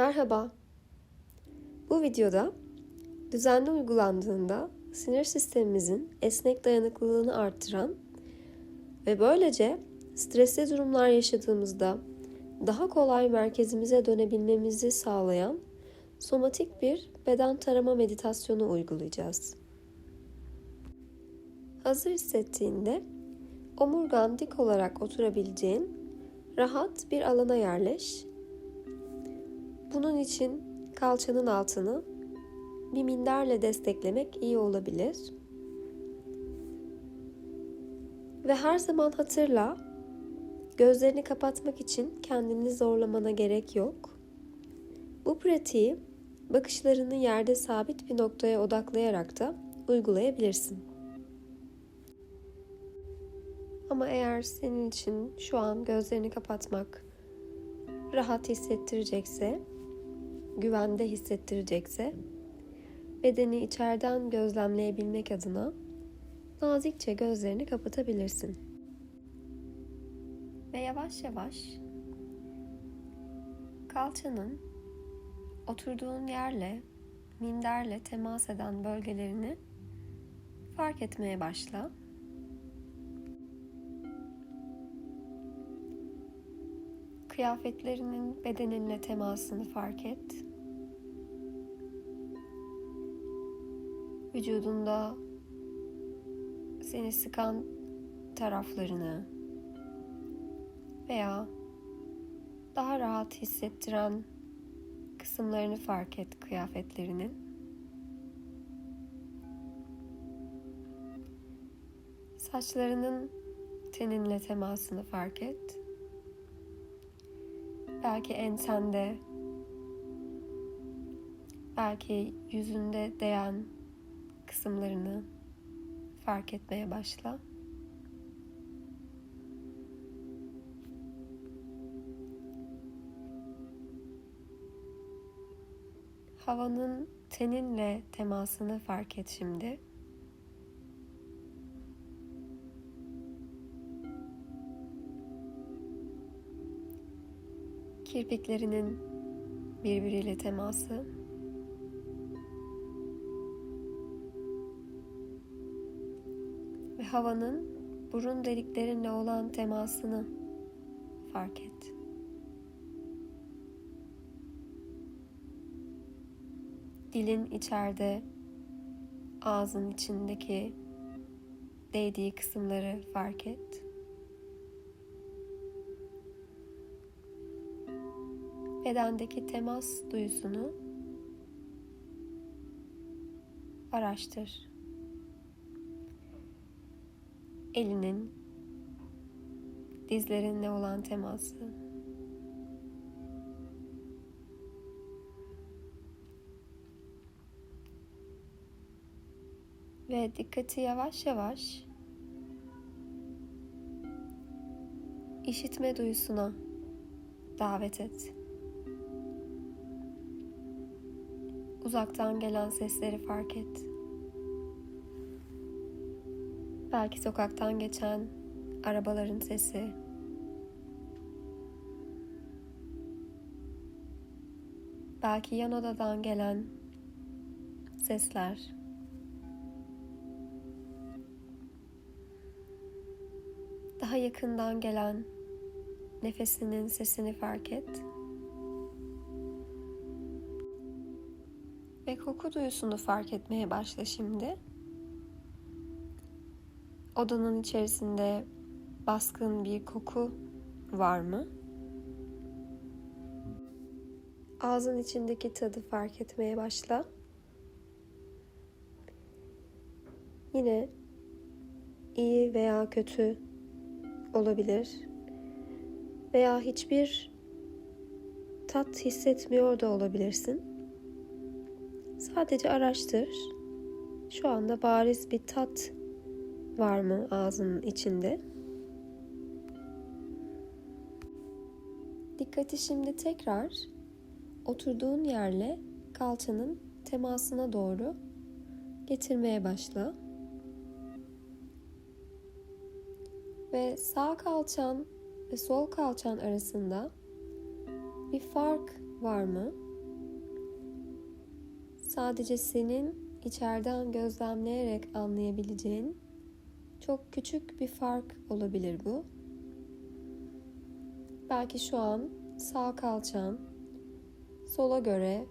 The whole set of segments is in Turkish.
Merhaba. Bu videoda düzenli uygulandığında sinir sistemimizin esnek dayanıklılığını artıran ve böylece stresli durumlar yaşadığımızda daha kolay merkezimize dönebilmemizi sağlayan somatik bir beden tarama meditasyonu uygulayacağız. Hazır hissettiğinde omurgan dik olarak oturabileceğin rahat bir alana yerleş bunun için kalçanın altını bir minderle desteklemek iyi olabilir. Ve her zaman hatırla, gözlerini kapatmak için kendini zorlamana gerek yok. Bu pratiği bakışlarını yerde sabit bir noktaya odaklayarak da uygulayabilirsin. Ama eğer senin için şu an gözlerini kapatmak rahat hissettirecekse güvende hissettirecekse bedeni içeriden gözlemleyebilmek adına nazikçe gözlerini kapatabilirsin. Ve yavaş yavaş kalçanın oturduğun yerle, minderle temas eden bölgelerini fark etmeye başla. Kıyafetlerinin bedeninle temasını fark et. Vücudunda seni sıkan taraflarını veya daha rahat hissettiren kısımlarını fark et kıyafetlerinin. Saçlarının teninle temasını fark et. Belki ensende, belki yüzünde değen kısımlarını fark etmeye başla. Havanın teninle temasını fark et şimdi. Kirpiklerinin birbiriyle teması. Havanın burun deliklerinle olan temasını fark et. Dilin içeride, ağzın içindeki değdiği kısımları fark et. bedendeki temas duyusunu araştır. Elinin dizlerinle olan teması. Ve dikkati yavaş yavaş işitme duyusuna davet et. Uzaktan gelen sesleri fark et. Belki sokaktan geçen arabaların sesi. Belki yan odadan gelen sesler. Daha yakından gelen nefesinin sesini fark et. Ve koku duyusunu fark etmeye başla şimdi. Odanın içerisinde baskın bir koku var mı? Ağzın içindeki tadı fark etmeye başla. Yine iyi veya kötü olabilir. Veya hiçbir tat hissetmiyor da olabilirsin. Sadece araştır. Şu anda bariz bir tat var mı ağzının içinde? Dikkati şimdi tekrar oturduğun yerle kalçanın temasına doğru getirmeye başla. Ve sağ kalçan ve sol kalçan arasında bir fark var mı? sadece senin içeriden gözlemleyerek anlayabileceğin çok küçük bir fark olabilir bu. Belki şu an sağ kalçan sola göre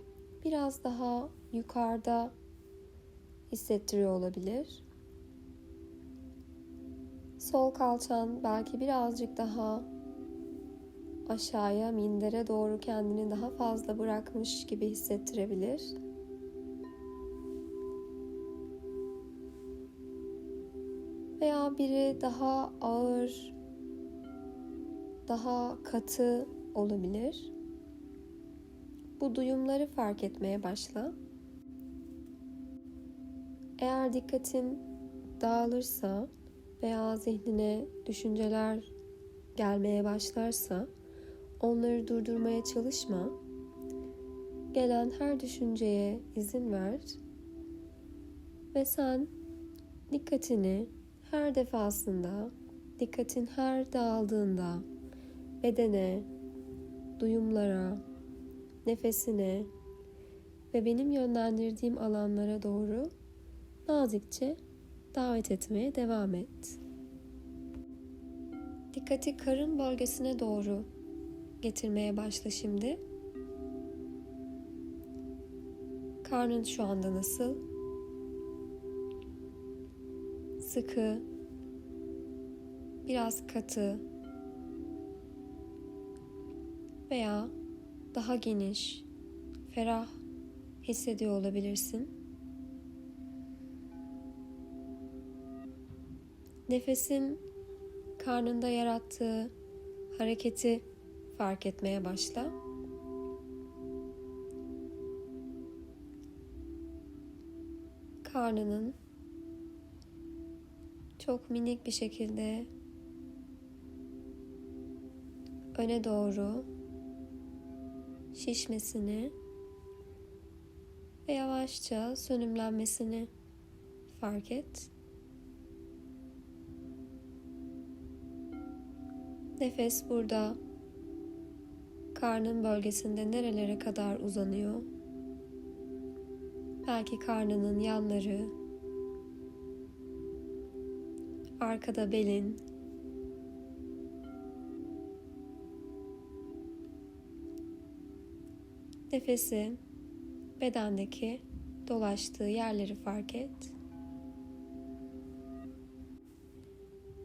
biraz daha yukarıda hissettiriyor olabilir. Sol kalçan belki birazcık daha aşağıya mindere doğru kendini daha fazla bırakmış gibi hissettirebilir. Veya biri daha ağır, daha katı olabilir. Bu duyumları fark etmeye başla. Eğer dikkatin dağılırsa veya zihnine düşünceler gelmeye başlarsa onları durdurmaya çalışma. Gelen her düşünceye izin ver ve sen dikkatini her defasında, dikkatin her dağıldığında bedene, duyumlara, nefesine ve benim yönlendirdiğim alanlara doğru nazikçe davet etmeye devam et. Dikkati karın bölgesine doğru getirmeye başla şimdi. Karnın şu anda nasıl? Sıkı, biraz katı veya daha geniş, ferah hissediyor olabilirsin. Nefesin karnında yarattığı hareketi fark etmeye başla. Karnının çok minik bir şekilde öne doğru şişmesini ve yavaşça sönümlenmesini fark et. Nefes burada karnın bölgesinde nerelere kadar uzanıyor? Belki karnının yanları, arkada belin, nefesi bedendeki dolaştığı yerleri fark et.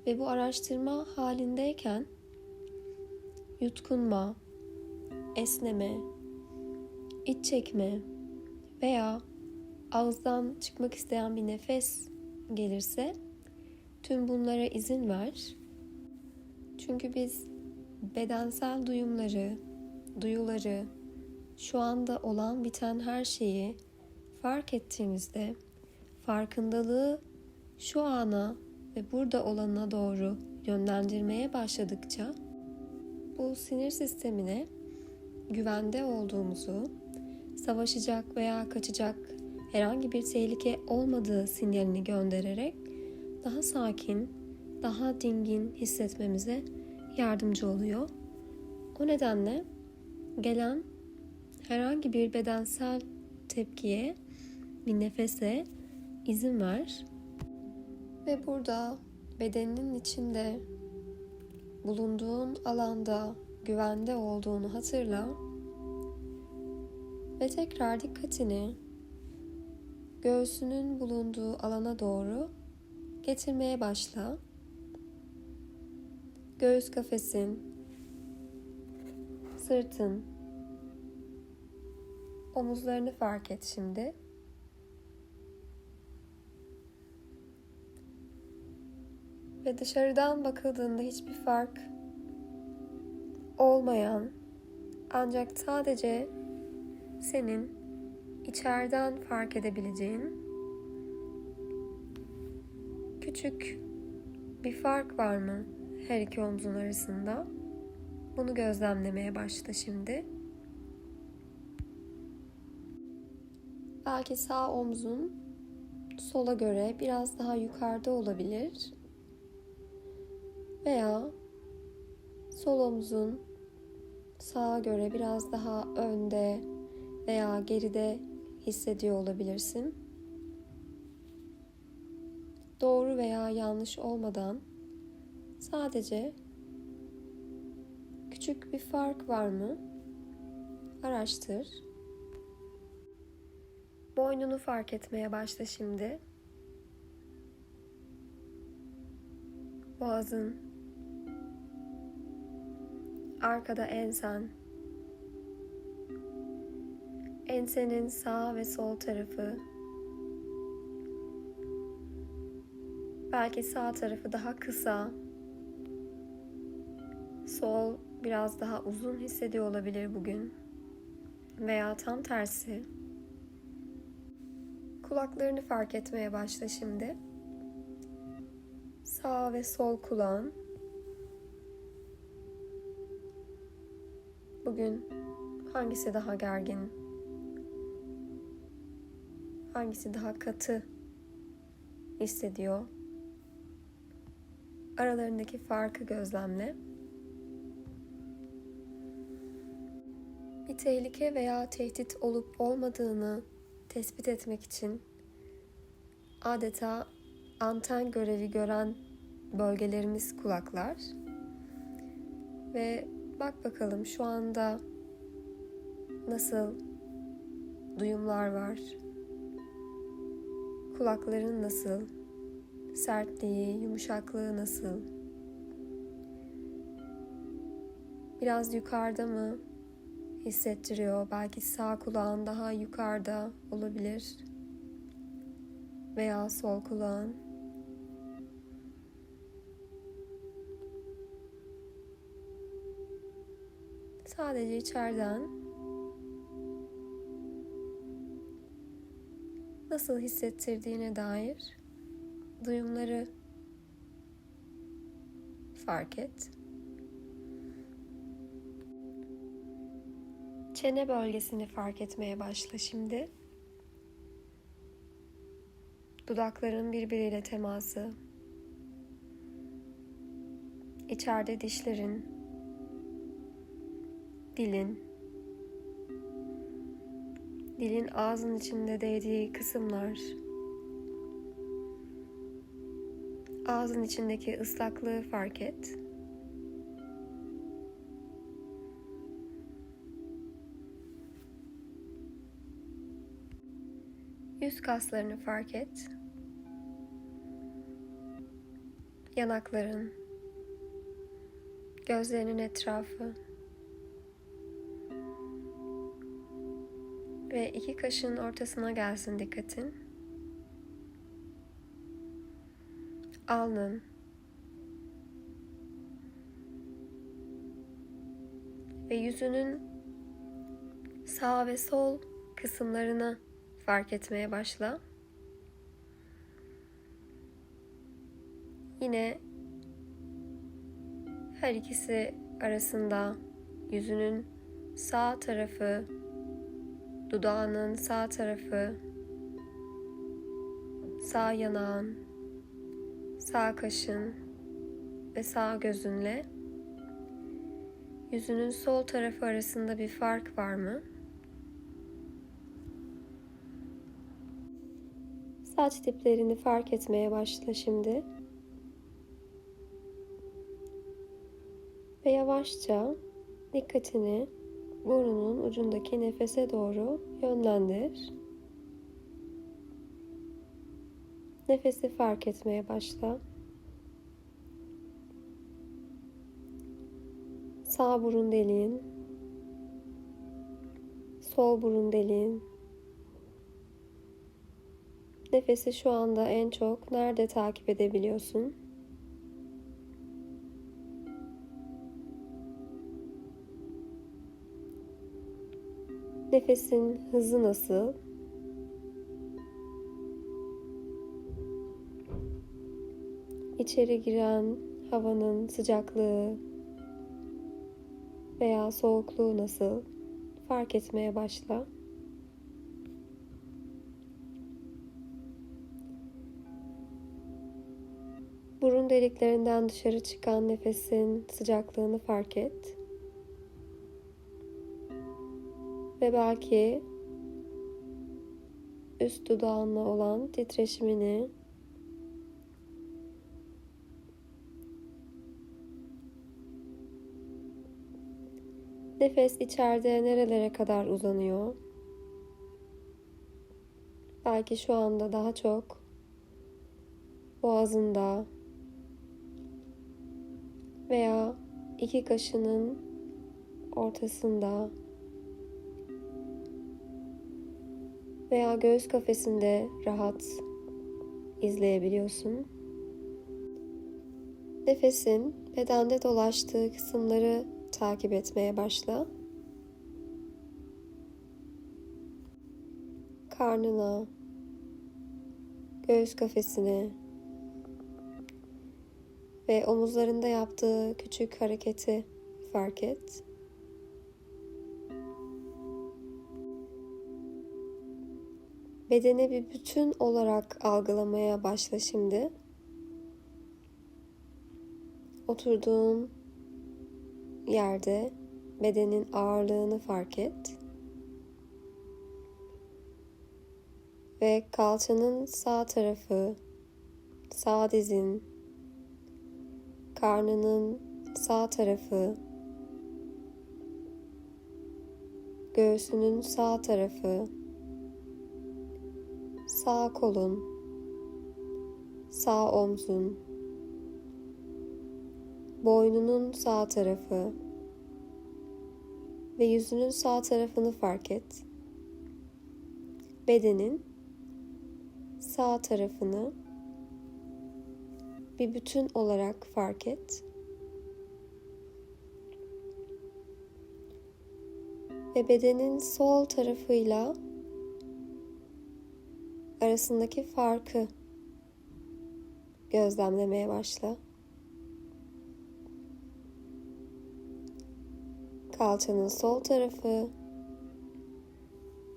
Ve bu araştırma halindeyken yutkunma, esneme, iç çekme veya ağızdan çıkmak isteyen bir nefes gelirse tüm bunlara izin ver. Çünkü biz bedensel duyumları, duyuları, şu anda olan biten her şeyi fark ettiğimizde farkındalığı şu ana ve burada olana doğru yönlendirmeye başladıkça bu sinir sistemine güvende olduğumuzu, savaşacak veya kaçacak herhangi bir tehlike olmadığı sinyalini göndererek daha sakin, daha dingin hissetmemize yardımcı oluyor. O nedenle gelen herhangi bir bedensel tepkiye, bir nefese izin ver ve burada bedeninin içinde bulunduğun alanda güvende olduğunu hatırla ve tekrar dikkatini göğsünün bulunduğu alana doğru getirmeye başla. Göğüs kafesin, sırtın, omuzlarını fark et şimdi. Ve dışarıdan bakıldığında hiçbir fark olmayan ancak sadece senin içeriden fark edebileceğin küçük bir fark var mı her iki omzun arasında? Bunu gözlemlemeye başla şimdi. Belki sağ omzun sola göre biraz daha yukarıda olabilir veya sol omzun sağa göre biraz daha önde veya geride hissediyor olabilirsin. Doğru veya yanlış olmadan sadece küçük bir fark var mı? Araştır. Boynunu fark etmeye başla şimdi. Boğazın, arkada ensen, ensenin sağ ve sol tarafı, belki sağ tarafı daha kısa, sol biraz daha uzun hissediyor olabilir bugün veya tam tersi. Kulaklarını fark etmeye başla şimdi. Sağ ve sol kulağın. Bugün hangisi daha gergin? Hangisi daha katı hissediyor? Aralarındaki farkı gözlemle. Bir tehlike veya tehdit olup olmadığını tespit etmek için adeta anten görevi gören bölgelerimiz kulaklar. Ve bak bakalım şu anda nasıl duyumlar var? Kulakların nasıl? Sertliği, yumuşaklığı nasıl? Biraz yukarıda mı hissettiriyor? Belki sağ kulağın daha yukarıda olabilir. Veya sol kulağın. Sadece içeriden nasıl hissettirdiğine dair duyumları fark et. Çene bölgesini fark etmeye başla şimdi. Dudakların birbiriyle teması. İçeride dişlerin, dilin, dilin ağzın içinde değdiği kısımlar, ağzın içindeki ıslaklığı fark et. Yüz kaslarını fark et. Yanakların, gözlerinin etrafı ve iki kaşın ortasına gelsin dikkatin. Alnın, ve yüzünün sağ ve sol kısımlarını fark etmeye başla. Yine her ikisi arasında yüzünün sağ tarafı, dudağının sağ tarafı, sağ yanağın, sağ kaşın ve sağ gözünle yüzünün sol tarafı arasında bir fark var mı? Saç tiplerini fark etmeye başla şimdi. Ve yavaşça dikkatini burnunun ucundaki nefese doğru yönlendir. Nefesi fark etmeye başla. Sağ burun deliğin, sol burun deliğin, Nefesi şu anda en çok nerede takip edebiliyorsun? Nefesin hızı nasıl? İçeri giren havanın sıcaklığı veya soğukluğu nasıl? Fark etmeye başla. Burun deliklerinden dışarı çıkan nefesin sıcaklığını fark et. Ve belki üst dudağınla olan titreşimini Nefes içeride nerelere kadar uzanıyor? Belki şu anda daha çok boğazında veya iki kaşının ortasında veya göğüs kafesinde rahat izleyebiliyorsun. Nefesin bedende dolaştığı kısımları takip etmeye başla. Karnına, göğüs kafesine ve omuzlarında yaptığı küçük hareketi fark et. Bedeni bir bütün olarak algılamaya başla şimdi. Oturduğun yerde bedenin ağırlığını fark et. Ve kalçanın sağ tarafı, sağ dizin, karnının sağ tarafı, göğsünün sağ tarafı, sağ kolun, sağ omzun, boynunun sağ tarafı ve yüzünün sağ tarafını fark et. Bedenin sağ tarafını bir bütün olarak fark et. Ve bedenin sol tarafıyla arasındaki farkı gözlemlemeye başla. Kalçanın sol tarafı,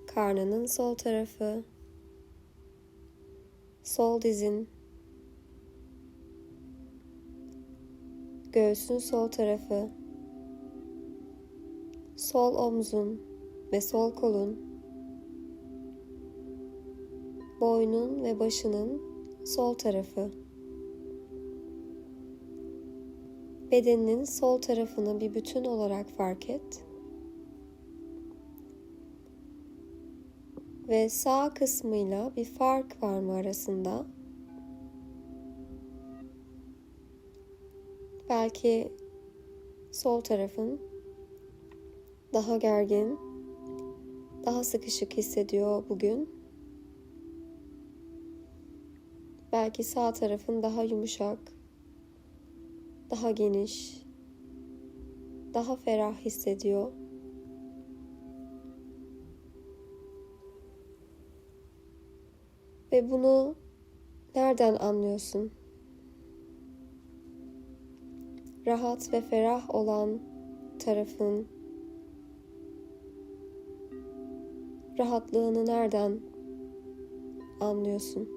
karnının sol tarafı, sol dizin, göğsün sol tarafı, sol omzun ve sol kolun, boynun ve başının sol tarafı. Bedeninin sol tarafını bir bütün olarak fark et. Ve sağ kısmıyla bir fark var mı arasında? Belki sol tarafın daha gergin, daha sıkışık hissediyor bugün. Belki sağ tarafın daha yumuşak, daha geniş, daha ferah hissediyor. Ve bunu nereden anlıyorsun? Rahat ve ferah olan tarafın rahatlığını nereden anlıyorsun?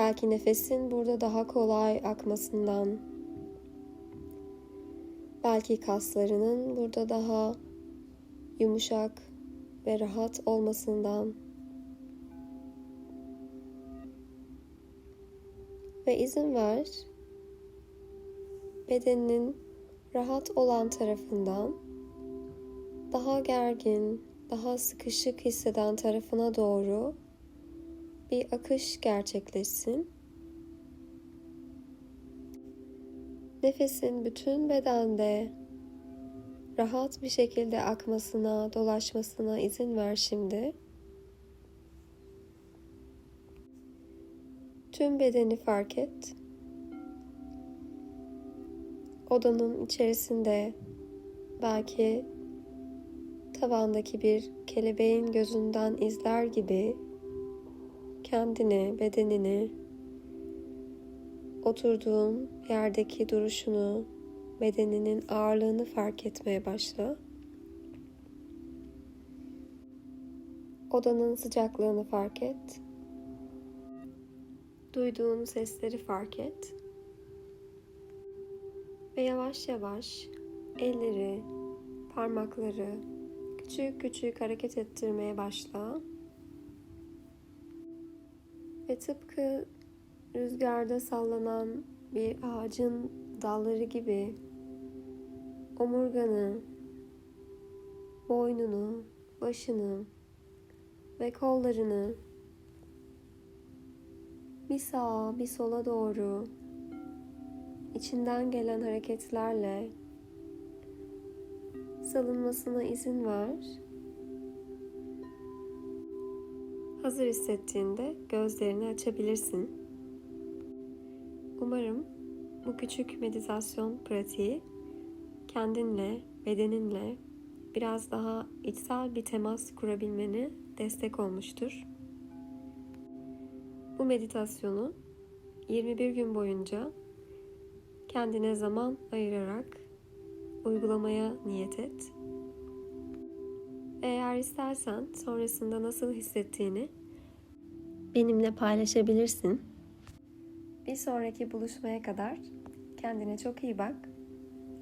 Belki nefesin burada daha kolay akmasından, belki kaslarının burada daha yumuşak ve rahat olmasından. Ve izin ver bedeninin rahat olan tarafından daha gergin, daha sıkışık hisseden tarafına doğru bir akış gerçekleşsin. Nefesin bütün bedende rahat bir şekilde akmasına, dolaşmasına izin ver şimdi. Tüm bedeni fark et. Odanın içerisinde belki tavandaki bir kelebeğin gözünden izler gibi kendini, bedenini, oturduğun yerdeki duruşunu, bedeninin ağırlığını fark etmeye başla. Odanın sıcaklığını fark et. Duyduğun sesleri fark et. Ve yavaş yavaş elleri, parmakları, Küçük küçük hareket ettirmeye başla. Ve tıpkı rüzgarda sallanan bir ağacın dalları gibi omurganı, boynunu, başını ve kollarını bir sağa bir sola doğru içinden gelen hareketlerle salınmasına izin ver. Hazır hissettiğinde gözlerini açabilirsin. Umarım bu küçük meditasyon pratiği kendinle, bedeninle biraz daha içsel bir temas kurabilmeni destek olmuştur. Bu meditasyonu 21 gün boyunca kendine zaman ayırarak uygulamaya niyet et. Eğer istersen sonrasında nasıl hissettiğini benimle paylaşabilirsin. Bir sonraki buluşmaya kadar kendine çok iyi bak.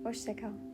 Hoşça kal.